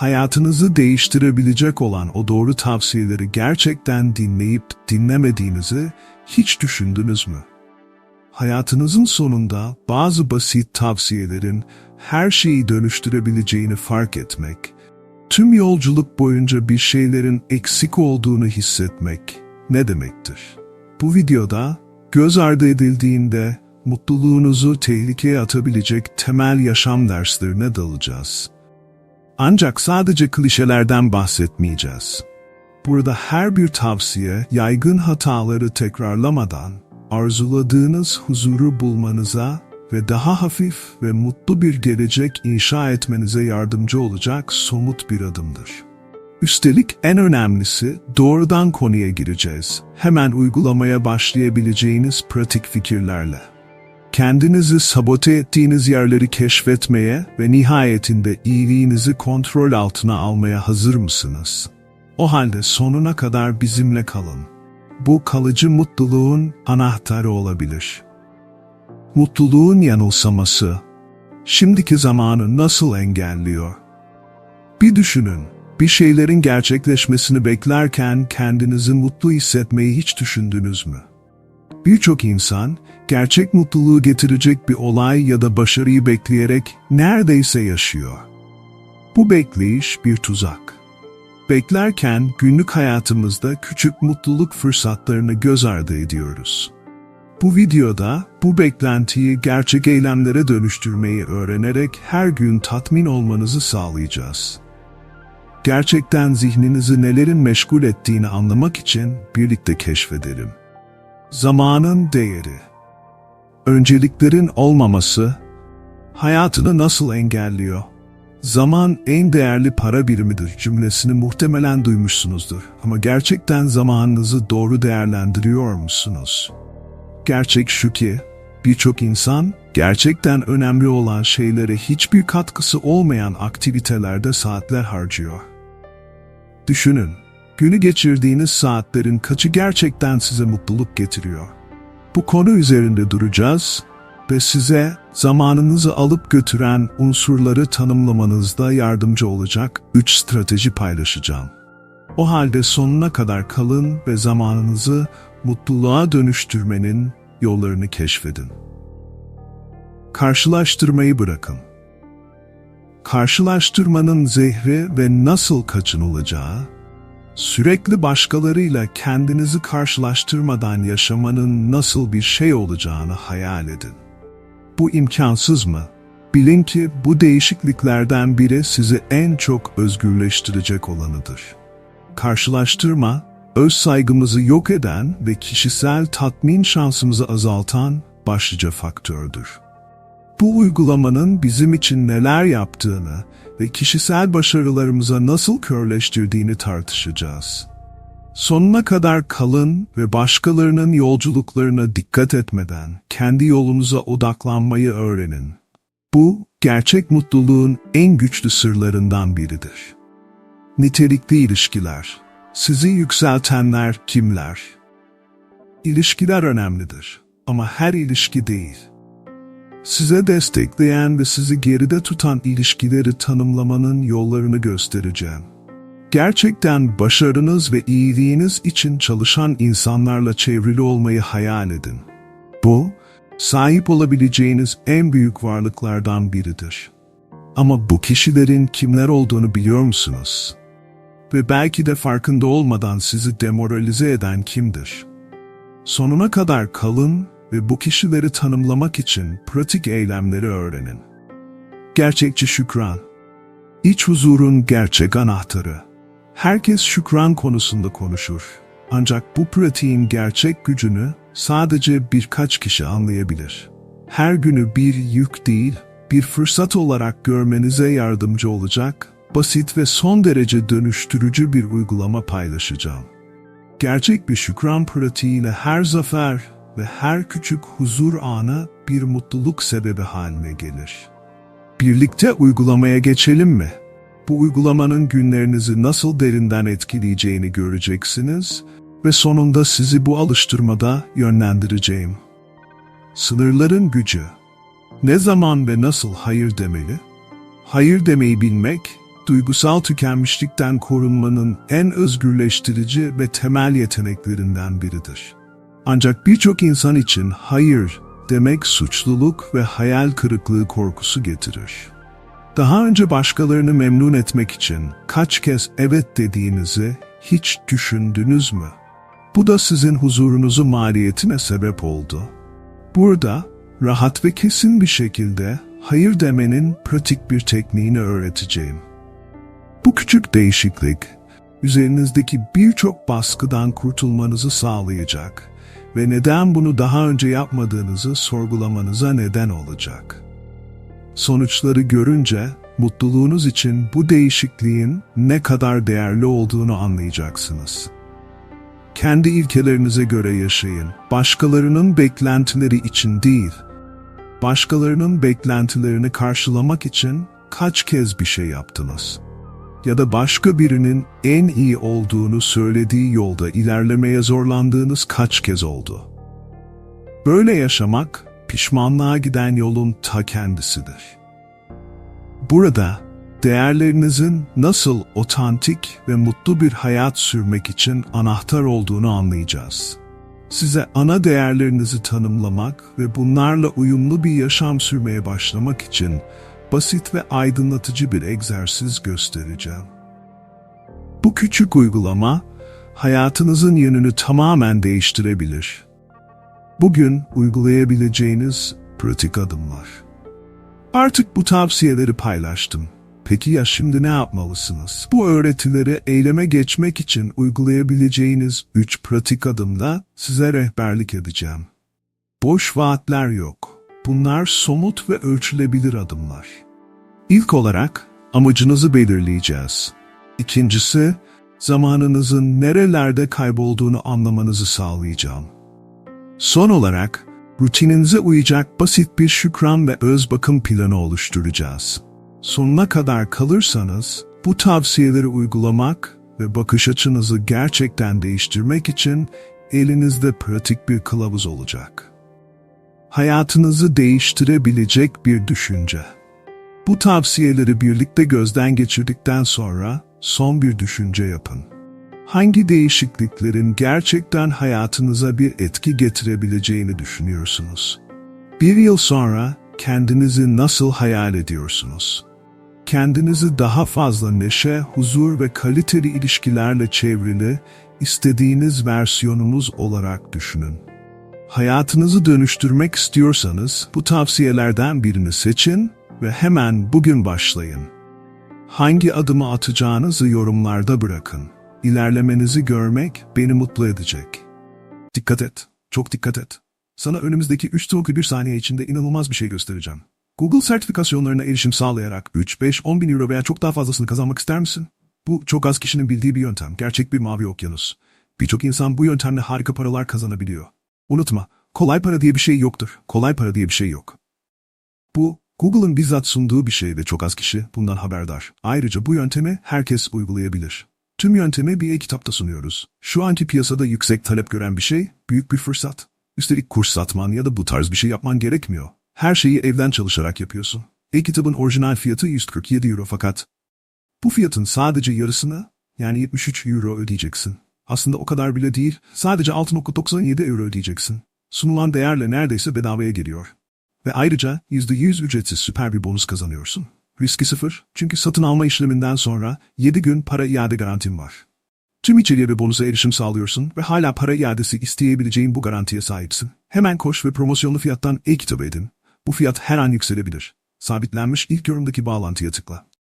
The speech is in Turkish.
Hayatınızı değiştirebilecek olan o doğru tavsiyeleri gerçekten dinleyip dinlemediğinizi hiç düşündünüz mü? Hayatınızın sonunda bazı basit tavsiyelerin her şeyi dönüştürebileceğini fark etmek, tüm yolculuk boyunca bir şeylerin eksik olduğunu hissetmek ne demektir? Bu videoda göz ardı edildiğinde mutluluğunuzu tehlikeye atabilecek temel yaşam derslerine dalacağız. Ancak sadece klişelerden bahsetmeyeceğiz. Burada her bir tavsiye yaygın hataları tekrarlamadan arzuladığınız huzuru bulmanıza ve daha hafif ve mutlu bir gelecek inşa etmenize yardımcı olacak somut bir adımdır. Üstelik en önemlisi doğrudan konuya gireceğiz. Hemen uygulamaya başlayabileceğiniz pratik fikirlerle. Kendinizi sabote ettiğiniz yerleri keşfetmeye ve nihayetinde iyiliğinizi kontrol altına almaya hazır mısınız? O halde sonuna kadar bizimle kalın. Bu kalıcı mutluluğun anahtarı olabilir. Mutluluğun yanılsaması, şimdiki zamanı nasıl engelliyor? Bir düşünün, bir şeylerin gerçekleşmesini beklerken kendinizi mutlu hissetmeyi hiç düşündünüz mü? Birçok insan, gerçek mutluluğu getirecek bir olay ya da başarıyı bekleyerek neredeyse yaşıyor. Bu bekleyiş bir tuzak. Beklerken günlük hayatımızda küçük mutluluk fırsatlarını göz ardı ediyoruz. Bu videoda bu beklentiyi gerçek eylemlere dönüştürmeyi öğrenerek her gün tatmin olmanızı sağlayacağız. Gerçekten zihninizi nelerin meşgul ettiğini anlamak için birlikte keşfedelim. Zamanın değeri Önceliklerin olmaması hayatını nasıl engelliyor? Zaman en değerli para birimidir cümlesini muhtemelen duymuşsunuzdur. Ama gerçekten zamanınızı doğru değerlendiriyor musunuz? Gerçek şu ki, birçok insan gerçekten önemli olan şeylere hiçbir katkısı olmayan aktivitelerde saatler harcıyor. Düşünün, günü geçirdiğiniz saatlerin kaçı gerçekten size mutluluk getiriyor? Bu konu üzerinde duracağız ve size zamanınızı alıp götüren unsurları tanımlamanızda yardımcı olacak 3 strateji paylaşacağım. O halde sonuna kadar kalın ve zamanınızı mutluluğa dönüştürmenin yollarını keşfedin. Karşılaştırmayı bırakın. Karşılaştırmanın zehri ve nasıl kaçınılacağı, sürekli başkalarıyla kendinizi karşılaştırmadan yaşamanın nasıl bir şey olacağını hayal edin. Bu imkansız mı? Bilin ki bu değişikliklerden biri sizi en çok özgürleştirecek olanıdır. Karşılaştırma, öz saygımızı yok eden ve kişisel tatmin şansımızı azaltan başlıca faktördür. Bu uygulamanın bizim için neler yaptığını ve kişisel başarılarımıza nasıl körleştirdiğini tartışacağız. Sonuna kadar kalın ve başkalarının yolculuklarına dikkat etmeden kendi yolunuza odaklanmayı öğrenin. Bu, gerçek mutluluğun en güçlü sırlarından biridir. Nitelikli ilişkiler. Sizi yükseltenler kimler? İlişkiler önemlidir ama her ilişki değil. Size destekleyen ve sizi geride tutan ilişkileri tanımlamanın yollarını göstereceğim. Gerçekten başarınız ve iyiliğiniz için çalışan insanlarla çevrili olmayı hayal edin. Bu, sahip olabileceğiniz en büyük varlıklardan biridir. Ama bu kişilerin kimler olduğunu biliyor musunuz? Ve belki de farkında olmadan sizi demoralize eden kimdir? Sonuna kadar kalın ve bu kişileri tanımlamak için pratik eylemleri öğrenin. Gerçekçi şükran. İç huzurun gerçek anahtarı. Herkes şükran konusunda konuşur. Ancak bu pratiğin gerçek gücünü sadece birkaç kişi anlayabilir. Her günü bir yük değil, bir fırsat olarak görmenize yardımcı olacak, basit ve son derece dönüştürücü bir uygulama paylaşacağım. Gerçek bir şükran pratiğiyle her zafer ve her küçük huzur anı bir mutluluk sebebi haline gelir. Birlikte uygulamaya geçelim mi? Bu uygulamanın günlerinizi nasıl derinden etkileyeceğini göreceksiniz ve sonunda sizi bu alıştırmada yönlendireceğim. Sınırların gücü Ne zaman ve nasıl hayır demeli? Hayır demeyi bilmek, duygusal tükenmişlikten korunmanın en özgürleştirici ve temel yeteneklerinden biridir. Ancak birçok insan için hayır demek suçluluk ve hayal kırıklığı korkusu getirir. Daha önce başkalarını memnun etmek için kaç kez evet dediğinizi hiç düşündünüz mü? Bu da sizin huzurunuzu maliyetine sebep oldu. Burada rahat ve kesin bir şekilde hayır demenin pratik bir tekniğini öğreteceğim. Bu küçük değişiklik üzerinizdeki birçok baskıdan kurtulmanızı sağlayacak ve neden bunu daha önce yapmadığınızı sorgulamanıza neden olacak. Sonuçları görünce mutluluğunuz için bu değişikliğin ne kadar değerli olduğunu anlayacaksınız. Kendi ilkelerinize göre yaşayın. Başkalarının beklentileri için değil, başkalarının beklentilerini karşılamak için kaç kez bir şey yaptınız? Ya da başka birinin en iyi olduğunu söylediği yolda ilerlemeye zorlandığınız kaç kez oldu? Böyle yaşamak, pişmanlığa giden yolun ta kendisidir. Burada değerlerinizin nasıl otantik ve mutlu bir hayat sürmek için anahtar olduğunu anlayacağız. Size ana değerlerinizi tanımlamak ve bunlarla uyumlu bir yaşam sürmeye başlamak için basit ve aydınlatıcı bir egzersiz göstereceğim. Bu küçük uygulama hayatınızın yönünü tamamen değiştirebilir. Bugün uygulayabileceğiniz pratik adımlar. Artık bu tavsiyeleri paylaştım. Peki ya şimdi ne yapmalısınız? Bu öğretileri eyleme geçmek için uygulayabileceğiniz 3 pratik adımda size rehberlik edeceğim. Boş vaatler yok. Bunlar somut ve ölçülebilir adımlar. İlk olarak amacınızı belirleyeceğiz. İkincisi, zamanınızın nerelerde kaybolduğunu anlamanızı sağlayacağım. Son olarak, rutininize uyacak basit bir şükran ve öz bakım planı oluşturacağız. Sonuna kadar kalırsanız, bu tavsiyeleri uygulamak ve bakış açınızı gerçekten değiştirmek için elinizde pratik bir kılavuz olacak. Hayatınızı değiştirebilecek bir düşünce. Bu tavsiyeleri birlikte gözden geçirdikten sonra son bir düşünce yapın. Hangi değişikliklerin gerçekten hayatınıza bir etki getirebileceğini düşünüyorsunuz? Bir yıl sonra kendinizi nasıl hayal ediyorsunuz? Kendinizi daha fazla neşe, huzur ve kaliteli ilişkilerle çevrili, istediğiniz versiyonunuz olarak düşünün. Hayatınızı dönüştürmek istiyorsanız bu tavsiyelerden birini seçin ve hemen bugün başlayın. Hangi adımı atacağınızı yorumlarda bırakın. İlerlemenizi görmek beni mutlu edecek. Dikkat et, çok dikkat et. Sana önümüzdeki 3 bir saniye içinde inanılmaz bir şey göstereceğim. Google sertifikasyonlarına erişim sağlayarak 3, 5, 10 bin euro veya çok daha fazlasını kazanmak ister misin? Bu çok az kişinin bildiği bir yöntem. Gerçek bir mavi okyanus. Birçok insan bu yöntemle harika paralar kazanabiliyor. Unutma, kolay para diye bir şey yoktur. Kolay para diye bir şey yok. Bu, Google'ın bizzat sunduğu bir şey ve çok az kişi bundan haberdar. Ayrıca bu yöntemi herkes uygulayabilir. Tüm yöntemi bir e-kitapta sunuyoruz. Şu anki piyasada yüksek talep gören bir şey, büyük bir fırsat. Üstelik kurs satman ya da bu tarz bir şey yapman gerekmiyor. Her şeyi evden çalışarak yapıyorsun. E-kitabın orijinal fiyatı 147 euro fakat bu fiyatın sadece yarısını yani 73 euro ödeyeceksin. Aslında o kadar bile değil, sadece 6.97 euro ödeyeceksin. Sunulan değerle neredeyse bedavaya geliyor. Ve ayrıca %100 ücretsiz süper bir bonus kazanıyorsun. Riski sıfır çünkü satın alma işleminden sonra 7 gün para iade garantim var. Tüm içeriye ve bonusa erişim sağlıyorsun ve hala para iadesi isteyebileceğin bu garantiye sahipsin. Hemen koş ve promosyonlu fiyattan e-kitabı edin. Bu fiyat her an yükselebilir. Sabitlenmiş ilk yorumdaki bağlantıya tıkla.